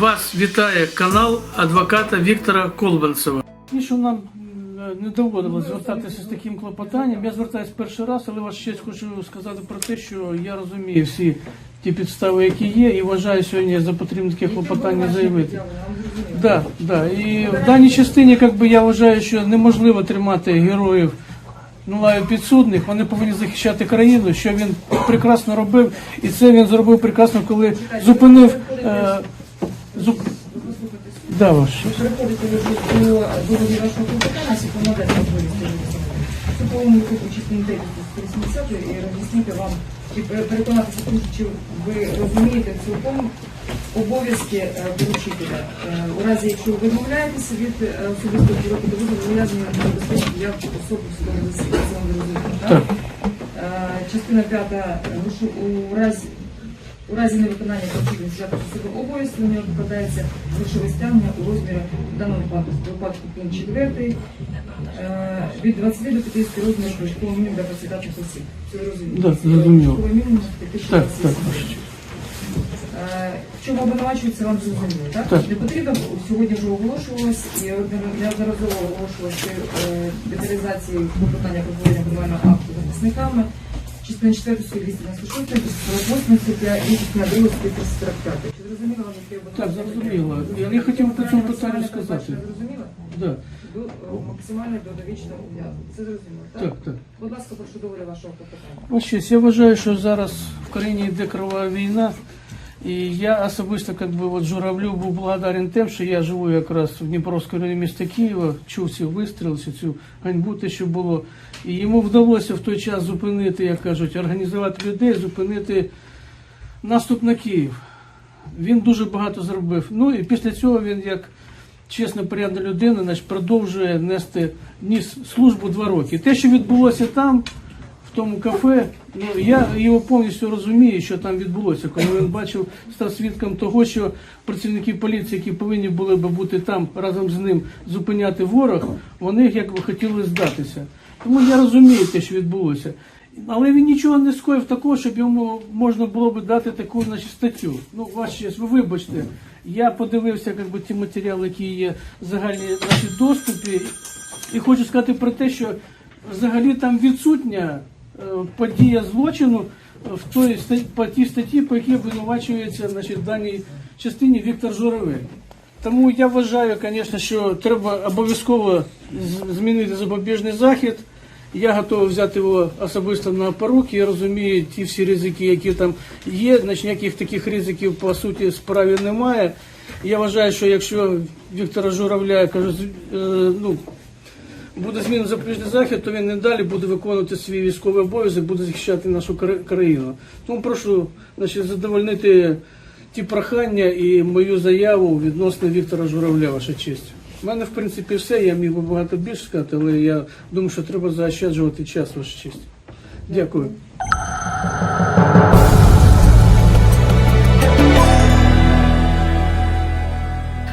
Вас вітає канал адвоката Віктора Колбанцева. І що нам не доводилось звертатися з таким клопотанням. Я звертаюся перший раз, але ваш честь хочу сказати про те, що я розумію всі ті підстави, які є, і вважаю сьогодні за потрібне таке клопотання заявити. Да, да. І в даній частині, як би я вважаю, що неможливо тримати героїв ну, лаю підсудних, вони повинні захищати країну, що він прекрасно робив, і це він зробив прекрасно, коли зупинив. Е. Да, ваш. Приходите ви до доводі вашого клопотання, щоб помагати можливість повинні виключити інтерв'ю з 80 і роз'яснити вам, і пер- переконатися, чи ви розумієте цілком обов'язки поручителя. Е, У разі, якщо ви відмовляєтеся від особистого уроку, то ви зобов'язані забезпечити як особу в судовому засіданні. Так? Е, Частина п'ята. У разі у разі невиконання взяти на себе обов'язки, на нього покладається грошове стягнення у розмірі в даному випадку, пункт 4, е, від 20 до 50 розмірів прожиткового мінімуму для працедатних осіб. Це? Зрозуміло. Прожитковий мінімум Так, так, честь. Е, В чому обвинувачується, вам зрозуміло, так? Так. Не потрібно, сьогодні вже оголошувалось, і неодноразово оголошувалось е, деталізації питання подвоєння обвинувального акту захисниками. Частина 4 статті 296, 48 стаття і частина 2 статті 345. Чи зрозуміло вам, яке Так, обвинувачення? зрозуміло. Я- не хотів по цьому питанню сказати. Зрозуміло? Е, максимально до довічного ув'язнення. Це зрозуміло, так? Так, так. Будь ласка, прошу доволі вашого питання. Ось щось. Я вважаю, що зараз в країні йде крова війна. І я особисто как би, от Журавлю був благодарен тим, що я живу якраз в Дніпровському районі міста Києва, чув ці вистріли, цю ганьбу, те, що було. І йому вдалося в той час зупинити, як кажуть, організувати людей, зупинити наступ на Київ. Він дуже багато зробив. Ну і після цього він, як чесна, порядна людина, значить, продовжує нести ніс службу два роки. Те, що відбулося там, тому кафе, ну я його повністю розумію, що там відбулося, коли він бачив, став свідком того, що працівники поліції, які повинні були би бути там разом з ним зупиняти ворог, вони якби хотіли здатися. Тому я розумію те, що відбулося. Але він нічого не скоїв такого, щоб йому можна було б дати таку значить, статтю. Ну, ваш честь, ви вибачте, я подивився як би, ті матеріали, які є в загальній доступі, і хочу сказати про те, що взагалі там відсутня подія злочину в той по тій статті, по якій обвинувачується значить, в даній частині Віктор Журавель. Тому я вважаю, звісно, що треба обов'язково змінити запобіжний захід. Я готовий взяти його особисто на поруки. Я розумію ті всі ризики, які там є. Значить, ніяких таких ризиків по суті справі немає. Я вважаю, що якщо Віктора Журавля кажу, е, ну, буде змінений запобіжний захід, то він не далі буде виконувати свій військовий обов'язок, буде захищати нашу країну. Тому прошу значить, задовольнити ті прохання і мою заяву відносно Віктора Журавля, ваша честь. У мене, в принципі, все, я міг би багато більше сказати, але я думаю, що треба заощаджувати час, ваша честь. Дякую.